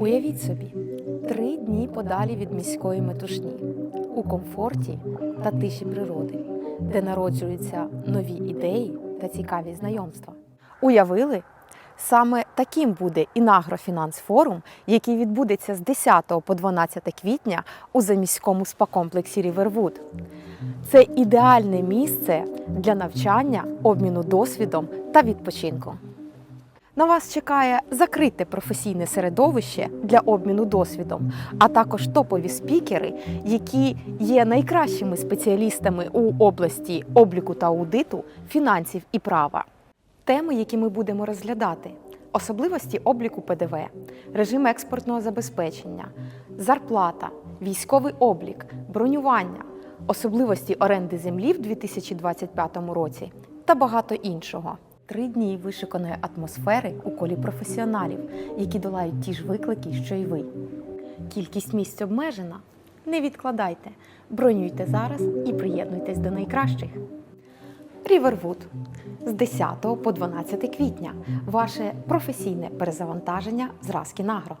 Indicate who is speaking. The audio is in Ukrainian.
Speaker 1: Уявіть собі, три дні подалі від міської метушні, у комфорті та тиші природи, де народжуються нові ідеї та цікаві знайомства. Уявили? Саме таким буде Інагрофінансфорум, який відбудеться з 10 по 12 квітня у заміському спа-комплексі Рівервуд. Це ідеальне місце для навчання, обміну досвідом та відпочинку. На вас чекає закрите професійне середовище для обміну досвідом, а також топові спікери, які є найкращими спеціалістами у області обліку та аудиту, фінансів і права. Теми, які ми будемо розглядати: особливості обліку ПДВ, режим експортного забезпечення, зарплата, військовий облік, бронювання, особливості оренди землі в 2025 році та багато іншого. Три дні вишиканої атмосфери у колі професіоналів, які долають ті ж виклики, що й ви. Кількість місць обмежена. Не відкладайте, бронюйте зараз і приєднуйтесь до найкращих. Рівервуд з 10 по 12 квітня. Ваше професійне перезавантаження з Раскінагро.